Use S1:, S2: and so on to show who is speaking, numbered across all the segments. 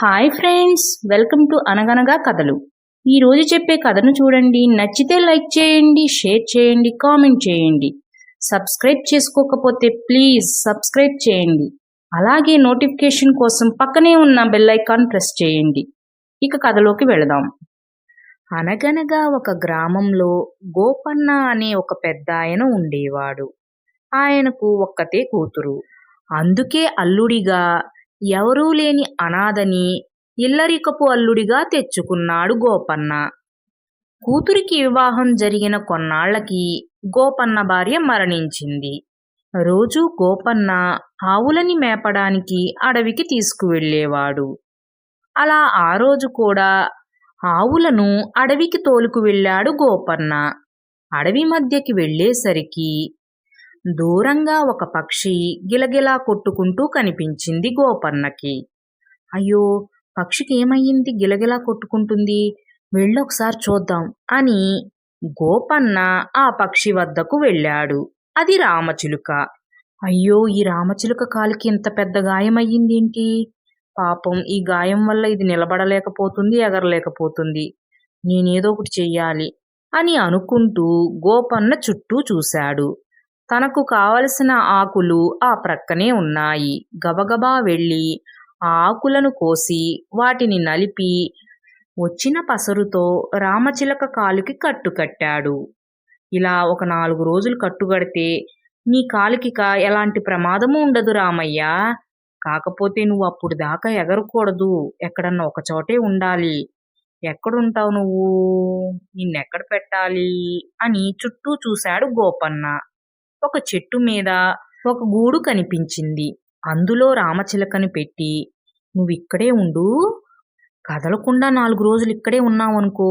S1: Hi friends welcome to అనగనగా కథలు ఈరోజు చెప్పే కథను చూడండి. నచ్చితే లైక్ చేయండి షేర్ చేయండి కామెంట్ చేయండి. సబ్స్క్రైబ్ చేసుకోకపోతే ప్లీజ్ సబ్స్క్రైబ్ చేయండి. అలాగే నోటిఫికేషన్ కోసం పక్కనే ఉన్న బెల్ ఐకాన్ ప్రెస్ చేయండి. ఇక కథలోకి వెళదాం. అనగనగా ఒక గ్రామంలో గోపన్న అనే ఒక పెద్ద ఆయన ఉండేవాడు. ఆయనకు ఒక్కతే కూతురు. అందుకే అల్లుడిగా ఎవరూ లేని అనాథని ఇల్లరికపు అల్లుడిగా తెచ్చుకున్నాడు గోపన్న. కూతురికి వివాహం జరిగిన కొన్నాళ్ళకి గోపన్న భార్య మరణించింది. రోజూ గోపన్న ఆవులని మేపడానికి అడవికి తీసుకువెళ్ళేవాడు. అలా ఆ రోజు కూడా ఆవులను అడవికి తోలుకు వెళ్ళాడు గోపన్న. అడవి మధ్యకి వెళ్ళేసరికి దూరంగా ఒక పక్షి గిలగిలా కొట్టుకుంటూ కనిపించింది గోపన్నకి. అయ్యో పక్షికి ఏమయ్యింది? గిలగిలా కొట్టుకుంటుంది? వెళ్ళొకసారి చూద్దాం అని గోపన్న ఆ పక్షి వద్దకు వెళ్ళాడు. అది రామచిలుక. అయ్యో ఈ రామచిలుక కాలికి ఇంత పెద్ద గాయమయ్యిందేంటి? పాపం ఈ గాయం వల్ల ఇది నిలబడలేకపోతుంది ఎగరలేకపోతుంది. నేనేదో ఒకటి చెయ్యాలి అని అనుకుంటూ గోపన్న చుట్టూ చూశాడు. తనకు కావలసిన ఆకులు ఆ ప్రక్కనే ఉన్నాయి. గబగబా వెళ్ళి ఆ ఆకులను కోసి వాటిని నలిపి వచ్చిన పసరుతో రామచిలక కాలుకి కట్టుకట్టాడు ఇలా ఒక నాలుగు రోజులు కట్టుగడితే నీ కాలికిక ఎలాంటి ప్రమాదము ఉండదు రామయ్య. కాకపోతే నువ్వు అప్పుడు దాకా ఎగరకూడదు. ఎక్కడన్నా ఒక చోటే ఉండాలి. ఎక్కడుంటావు నువ్వు? నిన్నెక్కడ పెట్టాలి? అని చుట్టూ చూశాడు గోపన్న. ఒక చెట్టు మీద ఒక గూడు కనిపించింది. అందులో రామచిలకని పెట్టి నువ్వు ఇక్కడే ఉండు. కదలకుండా నాలుగు రోజులు ఇక్కడే ఉన్నావనుకో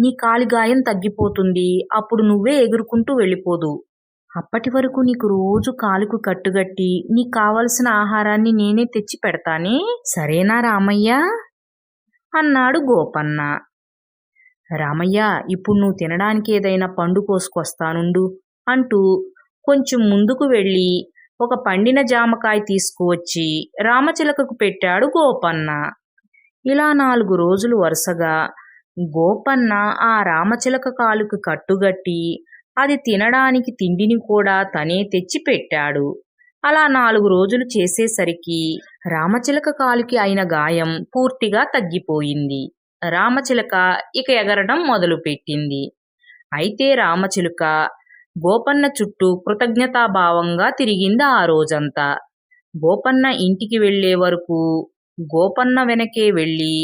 S1: నీ కాలి గాయం తగ్గిపోతుంది. అప్పుడు నువ్వే ఎగురుకుంటూ వెళ్ళిపోదు. అప్పటి వరకు నీకు రోజు కాలుకు కట్టుగట్టి నీకు కావలసిన ఆహారాన్ని నేనే తెచ్చి పెడతానే? సరేనా రామయ్య? అన్నాడు గోపన్న. రామయ్య ఇప్పుడు నువ్వు తినడానికి ఏదైనా పండు కోసుకొస్తానుండు అంటూ కొంచెం ముందుకు వెళ్ళి ఒక పండిన జామకాయ తీసుకువచ్చి రామచిలకకు పెట్టాడు గోపన్న. ఇలా నాలుగు రోజులు వరుసగా గోపన్న ఆ రామచిలక కాలుకు కట్టుగట్టి అది తినడానికి తిండిని కూడా తనే తెచ్చి పెట్టాడు. అలా నాలుగు రోజులు చేసేసరికి రామచిలక కాలుకి అయిన గాయం పూర్తిగా తగ్గిపోయింది. రామచిలక ఇక ఎగరడం మొదలుపెట్టింది. అయితే రామచిలుక గోపన్న చుట్టూ కృతజ్ఞతాభావంగా తిరిగింది ఆ రోజంతా. గోపన్న ఇంటికి వెళ్ళే వరకు గోపన్న వెనకే వెళ్ళి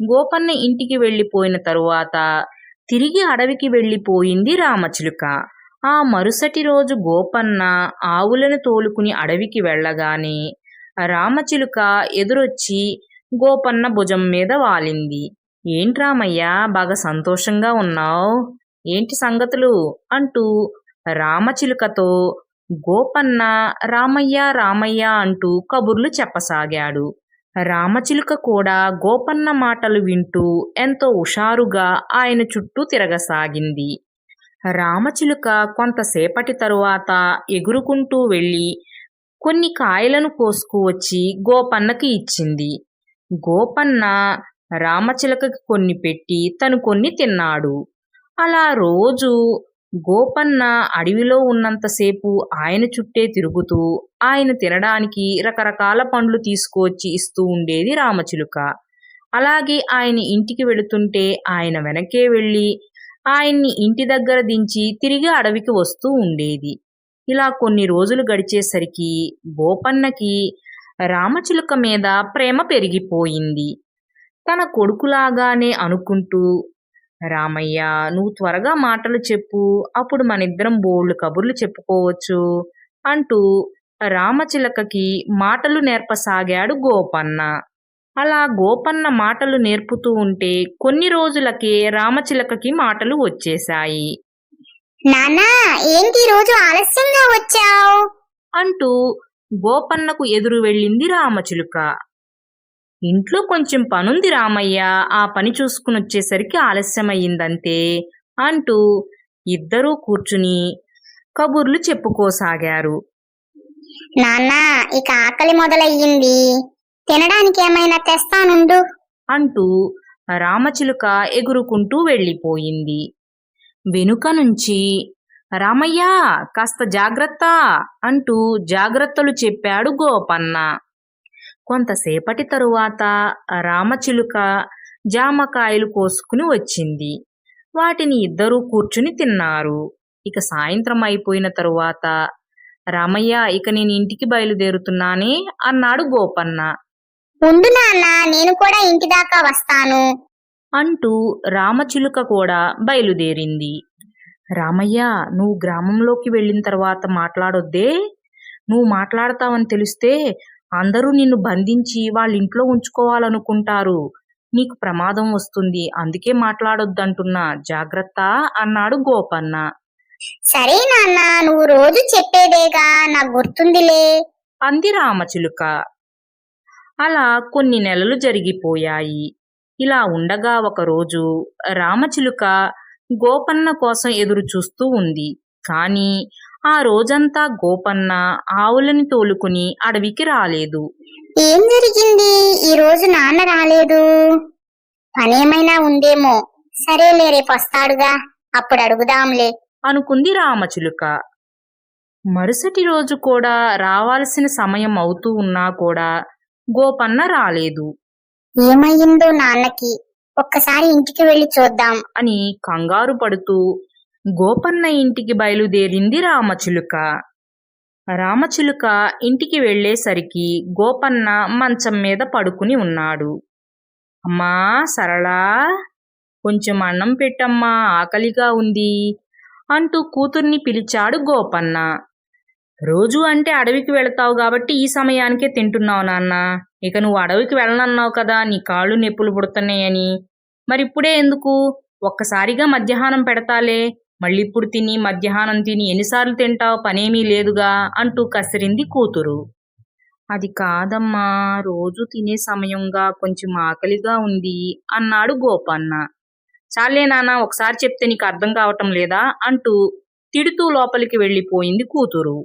S1: గోపన్న ఇంటికి వెళ్ళిపోయిన తరువాత తిరిగి అడవికి వెళ్ళిపోయింది రామచిలుక. ఆ మరుసటి రోజు గోపన్న ఆవులను తోలుకుని అడవికి వెళ్ళగానే రామచిలుక ఎదురొచ్చి గోపన్న భుజం మీద వాలింది. ఏంట్రామయ్యా బాగా సంతోషంగా ఉన్నావు? ఏంటి సంగతులు? అంటూ రామచిలుకతో గోపన్న రామయ్య రామయ్య అంటూ కబుర్లు చెప్పసాగాడు. రామచిలుక కూడా గోపన్న మాటలు వింటూ ఎంతో హుషారుగా ఆయన చుట్టూ తిరగసాగింది. రామచిలుక కొంతసేపటి తరువాత ఎగురుకుంటూ వెళ్ళి కొన్ని కాయలను కోసుకువచ్చి గోపన్నకి ఇచ్చింది. గోపన్న రామచిలకకి కొన్ని పెట్టి తను కొన్ని తిన్నాడు. అలా రోజు గోపన్న అడవిలో ఉన్నంతసేపు ఆయన చుట్టే తిరుగుతూ ఆయన తినడానికి రకరకాల పండ్లు తీసుకువచ్చి ఇస్తూ ఉండేది రామచిలుక. అలాగే ఆయన ఇంటికి వెళుతుంటే ఆయన వెనకే వెళ్ళి ఆయన్ని ఇంటి దగ్గర దించి తిరిగి అడవికి వస్తూ ఉండేది. ఇలా కొన్ని రోజులు గడిచేసరికి గోపన్నకి రామచిలుక మీద ప్రేమ పెరిగిపోయింది. తన కొడుకులాగానే అనుకుంటూ రామయ్య నువ్వు త్వరగా మాటలు చెప్పు అప్పుడు మనిద్దరం బోళ్ళు కబుర్లు చెప్పుకోవచ్చు అంటూ రామచిలకకి మాటలు నేర్పసాగాడు గోపన్న. అలా గోపన్న మాటలు నేర్పుతూ ఉంటే కొన్ని రోజులకే రామచిలకకి మాటలు వచ్చేశాయి.
S2: నానా ఏంటి ఈ రోజు ఆలస్యంగా వచ్చావు?
S1: అంటూ గోపన్నకు ఎదురు వెళ్ళింది రామచిలుక. ఇంట్లో కొంచెం పనుంది రామయ్య. ఆ పని చూసుకుని వచ్చేసరికి ఆలస్యమయ్యిందంతే అంటూ ఇద్దరూ కూర్చుని కబుర్లు చెప్పుకోసాగారు.
S2: నాన్నా ఇక ఆకలి మొదలయ్యింది. తినడానికి ఏమైనా తెస్తానుండు?
S1: అంటూ రామచిలుక ఎగురుకుంటూ వెళ్ళిపోయింది. వెనుక నుంచి రామయ్య కాస్త జాగ్రత్త అంటూ జాగ్రత్తలు చెప్పాడు గోపన్న. కొంతసేపటి తరువాత రామచిలుక జామకాయలు కోసుకుని వచ్చింది. వాటిని ఇద్దరూ కూర్చుని తిన్నారు. ఇక సాయంత్రం అయిపోయిన తరువాత రామయ్య ఇక నేను ఇంటికి బయలుదేరుతున్నానే అన్నాడు గోపన్న.
S2: ఉండు నాన్న నేను కూడా ఇంటి దాకా వస్తాను
S1: అంటూ రామచిలుక కూడా బయలుదేరింది. రామయ్య నువ్వు గ్రామంలోకి వెళ్ళిన తర్వాత మాట్లాడొద్దే. నువ్వు మాట్లాడతావని తెలిస్తే అందరూ నిన్ను బంధించి వాళ్ళ ఇంట్లో ఉంచుకోవాలనుకుంటారు. నీకు ప్రమాదం వస్తుంది. అందుకే మాట్లాడొద్దంటున్నా. జాగ్రత్త అన్నాడు గోపన్న.
S2: సరే నాన్న నువ్వు రోజు చెప్పేదేగా? నాకు గుర్తుందిలే.
S1: అంది రామచిలుక. అలా కొన్ని నెలలు జరిగిపోయాయి. ఇలా ఉండగా ఒకరోజు రామచిలుక గోపన్న కోసం ఎదురు చూస్తూ ఉంది. కాని ఆ రోజంతా గోపన్న ఆవులని తోలుకుని అడవికి రాలేదు.
S2: ఏం జరిగింది? ఈ రోజు నాన్న రాలేదు. పనేమైనా ఉందేమో? సరేలే రేపు వస్తాడుగా. అప్పుడు అడుగుదాంలే.
S1: అనుకుంది రామచిలుక. మరుసటి రోజు కూడా రావాల్సిన సమయం అవుతూ ఉన్నా కూడా గోపన్న రాలేదు.
S2: ఏమయ్యిందో నాన్నకి? ఒక్కసారి ఇంటికి వెళ్ళి చూద్దాం.
S1: అని కంగారు పడుతూ గోపన్న ఇంటికి బయలుదేరింది రామచిలుక. రామచిలుక ఇంటికి వెళ్ళేసరికి గోపన్న మంచం మీద పడుకుని ఉన్నాడు. అమ్మా సరళా కొంచెం అన్నం పెట్టమ్మా ఆకలిగా ఉంది అంటూ కూతుర్ని పిలిచాడు గోపన్న. రోజు అంటే అడవికి వెళతావు కాబట్టి ఈ సమయానికే తింటున్నావు నాన్న. ఇక నువ్వు అడవికి వెళ్ళనన్నావు కదా నీ కాళ్ళు నొప్పులు పుడుతున్నాయని. మరి ఇప్పుడే ఎందుకు? ఒక్కసారిగా మధ్యాహ్నం పెడతాలే. మళ్ళీ ఇప్పుడు తిని మధ్యాహ్నం తిని ఎన్నిసార్లు తింటావు? పనేమీ లేదుగా అంటూ కసిరింది కూతురు. అది కాదమ్మా రోజు తినే సమయంగా కొంచెం ఆకలిగా ఉంది అన్నాడు గోపన్న. చాలే నాన్న ఒకసారి చెప్తే నీకు అర్థం కావటం లేదా? అంటూ తిడుతూ లోపలికి వెళ్ళిపోయింది కూతురు.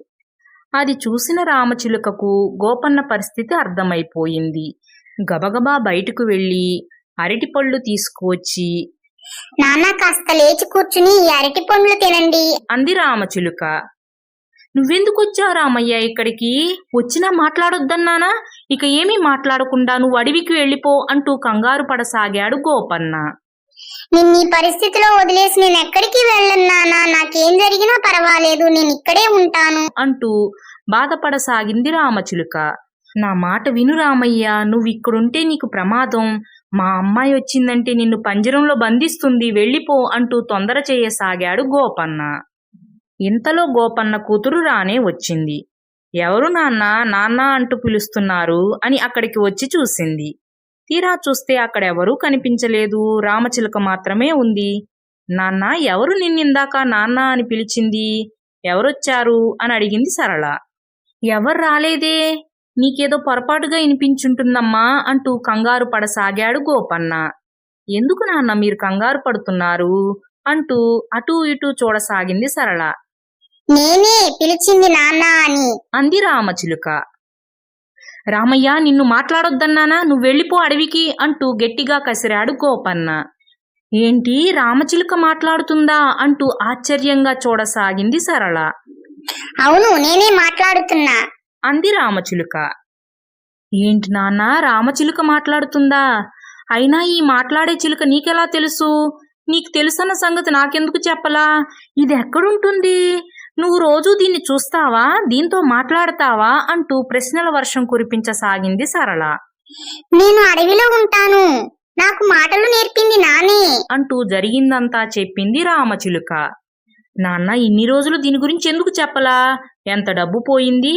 S1: అది చూసిన రామచిలుకకు గోపన్న పరిస్థితి అర్థమైపోయింది. గబగబా బయటకు వెళ్ళి అరటిపళ్ళు తీసుకువచ్చి
S2: నాన్న కాస్త లేచి కూర్చుని ఈ అరటి పండ్లు తినండి.
S1: అంది రామచిలుక నువ్వెందుకు వచ్చావు రామయ్య ఇక్కడికి? వచ్చినా మాట్లాడొద్దన్నానా ఇక ఏమీ మాట్లాడకుండా నువ్వు అడవికి వెళ్ళిపో అంటూ కంగారు పడసాగాడు గోపన్న.
S2: నిన్ను ఈ పరిస్థితిలో వదిలేసి నేను ఎక్కడికి వెళ్ళను నాన్న నాకేం జరిగినా పర్వాలేదు నేను ఇక్కడే ఉంటాను.
S1: అంటూ బాధపడసాగింది రామచిలుక నా మాట విను రామయ్య నువ్వు ఇక్కడుంటే నీకు ప్రమాదం. మా అమ్మాయి వచ్చిందంటే నిన్ను పంజరంలో బంధిస్తుంది వెళ్ళిపో అంటూ తొందర చేయసాగాడు గోపన్న. ఇంతలో గోపన్న కూతురు రానే వచ్చింది. ఎవరు నాన్న నాన్న అంటూ పిలుస్తున్నారు అని అక్కడికి వచ్చి చూసింది. తీరా చూస్తే అక్కడెవరూ కనిపించలేదు. రామచిలుక మాత్రమే ఉంది. నాన్న ఎవరు నిన్నిందాక నాన్న అని పిలిచింది? ఎవరొచ్చారు? అని అడిగింది సరళ. ఎవరు రాలేదే? నీకేదో పొరపాటుగా వినిపించుంటుందమ్మా అంటూ కంగారు పడసాగాడు గోపన్న. ఎందుకు నాన్న మీరు కంగారు పడుతున్నారు? అంటూ అటూ ఇటూ చూడసాగింది సరళ.
S2: నేనే పిలిచింది నాన్న అని
S1: అంది రామచిలుక. రామయ్య నిన్ను మాట్లాడొద్దన్నానా? నువ్వు వెళ్ళిపో అడవికి అంటూ గట్టిగా కసిరాడు గోపన్న. ఏంటి? రామచిలుక మాట్లాడుతుందా? అంటూ ఆశ్చర్యంగా చూడసాగింది సరళ.
S2: అవును నేనే మాట్లాడుతున్నా
S1: అంది రామచిలుక. ఏంటి నాన్న రామచిలుక మాట్లాడుతుందా? అయినా ఈ మాట్లాడే చిలుక నీకెలా తెలుసు? నీకు తెలుసన్న సంగతి నాకెందుకు చెప్పలా? ఇది ఎక్కడుంటుంది? నువ్వు రోజూ దీన్ని చూస్తావా? దీంతో మాట్లాడతావా? అంటూ ప్రశ్నల వర్షం కురిపించసాగింది సరళ.
S2: నేను అడవిలో ఉంటాను. నాకు మాటలు నేర్పింది నానే.
S1: అంటూ జరిగిందంతా చెప్పింది రామచిలుక నాన్న ఇన్ని రోజులు దీని గురించి ఎందుకు చెప్పలా? ఎంత డబ్బు పోయింది?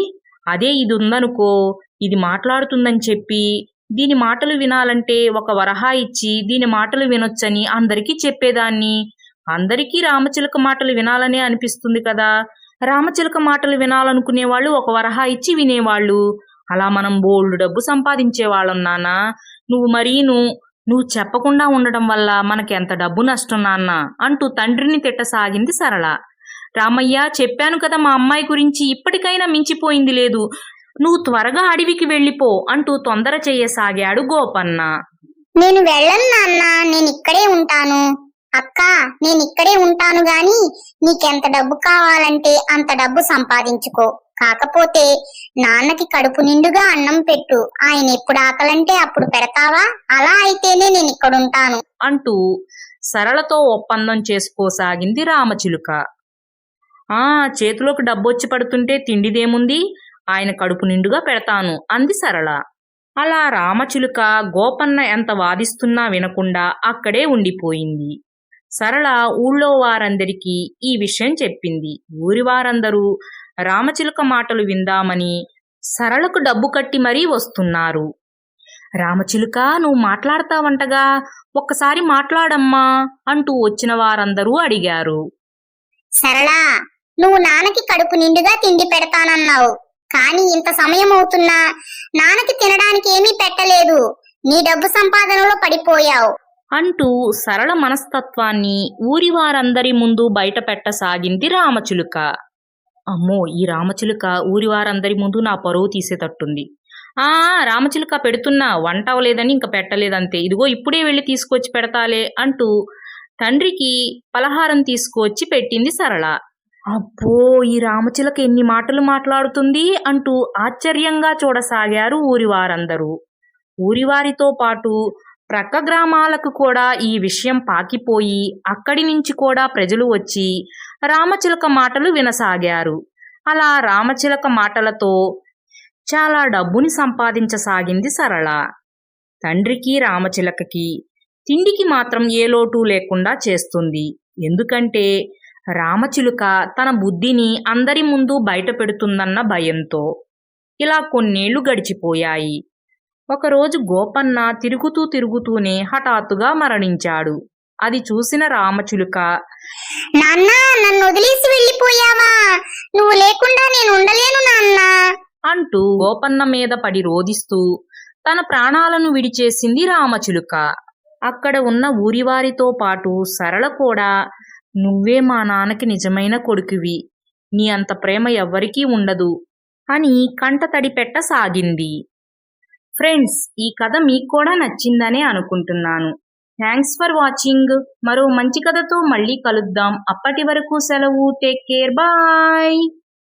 S1: అదే ఇది ఉందనుకో ఇది మాట్లాడుతుందని చెప్పి దీని మాటలు వినాలంటే ఒక వరహా ఇచ్చి దీని మాటలు వినొచ్చని అందరికీ చెప్పేదాన్ని. అందరికీ రామచిలక మాటలు వినాలనే అనిపిస్తుంది కదా. రామచిలక మాటలు వినాలనుకునే వాళ్ళు ఒక వరహా ఇచ్చి వినేవాళ్ళు. అలా మనం బోల్డ్ డబ్బు సంపాదించేవాళ్ళం నాన్న. నువ్వు మరీను నువ్వు చెప్పకుండా ఉండడం వల్ల మనకి ఎంత డబ్బు నష్టం నాన్న? అంటూ తండ్రిని తిట్టసాగింది సరళ. రామయ్య చెప్పాను కదా మా అమ్మాయి గురించి ఇప్పటికైనా మించిపోయింది లేదు. నువ్వు త్వరగా అడవికి వెళ్ళిపో అంటూ తొందర చేయసాగాడు గోపన్న.
S2: నేను వెళ్ళను నాన్న నేను ఇక్కడే ఉంటాను. అక్క నేను ఇక్కడే ఉంటాను గాని నీకెంత డబ్బు కావాలంటే అంత డబ్బు సంపాదించుకో. కాకపోతే నాన్నకి కడుపు నిండుగా అన్నం పెట్టు. ఆయన ఎప్పుడు ఆకలంటే అప్పుడు పెడతావా? అలా అయితేనే నేను ఇక్కడ ఉంటాను
S1: అంటూ సరళతో ఒప్పందం చేసుకోసాగింది రామచిలుక. ఆ చేతిలోకి డబ్బొచ్చి పడుతుంటే తిండిదేముంది? ఆయన కడుపు నిండుగా పెడతాను. అంది సరళ. అలా రామచిలుక గోపన్న ఎంత వాదిస్తున్నా వినకుండా అక్కడే ఉండిపోయింది. సరళ ఊళ్ళో వారందరికీ ఈ విషయం చెప్పింది. ఊరి వారందరూ రామచిలుక మాటలు విందామని సరళకు డబ్బు కట్టి మరీ వస్తున్నారు. రామచిలుక నువ్వు మాట్లాడతావంటగా? ఒక్కసారి మాట్లాడమ్మా అంటూ వచ్చిన వారందరూ అడిగారు.
S2: సరళా నువ్వు నాన్నకి కడుపు నిండుగా తిండి పెడతానన్నావు. కానీ ఇంత సమయం అవుతున్నా నాన్నకి తినడానికి ఏమీ పెట్టలేదు. నీ డబ్బు సంపాదనలో పడిపోయావు.
S1: అంటూ సరళ మనస్తత్వాన్ని ఊరి వారందరి ముందు బయట పెట్టసాగింది రామచిలుక. అమ్మో ఈ రామచిలుక ఊరి వారందరి ముందు నా పరువు తీసేటట్టుంది. ఆ రామచిలుక పెడుతున్నా వంట అవ్వలేదని ఇంకా పెట్టలేదంతే. ఇదిగో ఇప్పుడే వెళ్ళి తీసుకొచ్చి పెడతాలే అంటూ తండ్రికి పలహారం తీసుకువచ్చి పెట్టింది సరళ. అబ్బో ఈ రామచిలక ఎన్ని మాటలు మాట్లాడుతుంది అంటూ ఆశ్చర్యంగా చూడసాగారు ఊరివారందరూ. ఊరివారితో పాటు ప్రక్క గ్రామాలకు కూడా ఈ విషయం పాకిపోయి అక్కడి నుంచి కూడా ప్రజలు వచ్చి రామచిలక మాటలు వినసాగారు. అలా రామచిలక మాటలతో చాలా డబ్బుని సంపాదించసాగింది సరళ. తండ్రికి రామచిలకకి తిండికి మాత్రం ఏ లోటు లేకుండా చేస్తుంది. ఎందుకంటే రామచిలుక తన బుద్ధిని అందరి ముందు బయట పెడుతుందన్న భయంతో ఇలా కొన్నేళ్ళు గడిచిపోయాయి. ఒకరోజు గోపన్న తిరుగుతూ తిరుగుతూనే హఠాత్తుగా మరణించాడు. అది చూసిన రామచిలుక
S2: నాన్న నన్ను వదిలేసి వెళ్ళిపోయావా? నువ్వు లేకుండా నేను ఉండలేను నాన్న.
S1: అంటూ గోపన్న మీద పడి రోదిస్తూ తన ప్రాణాలను విడిచేసింది రామచిలుక. అక్కడ ఉన్న ఊరివారితో పాటు సరళ కూడా నువ్వే మా నాన్నకి నిజమైన కొడుకువి. నీ అంత ప్రేమ ఎవ్వరికీ ఉండదు. అని కంటతడి పెట్టసాగింది ఫ్రెండ్స్ ఈ కథ మీకు కూడా నచ్చిందనే అనుకుంటున్నాను. Thanks for watching. మరో మంచి కథతో మళ్ళీ కలుద్దాం. అప్పటి వరకు సెలవు. Take care. బాయ్.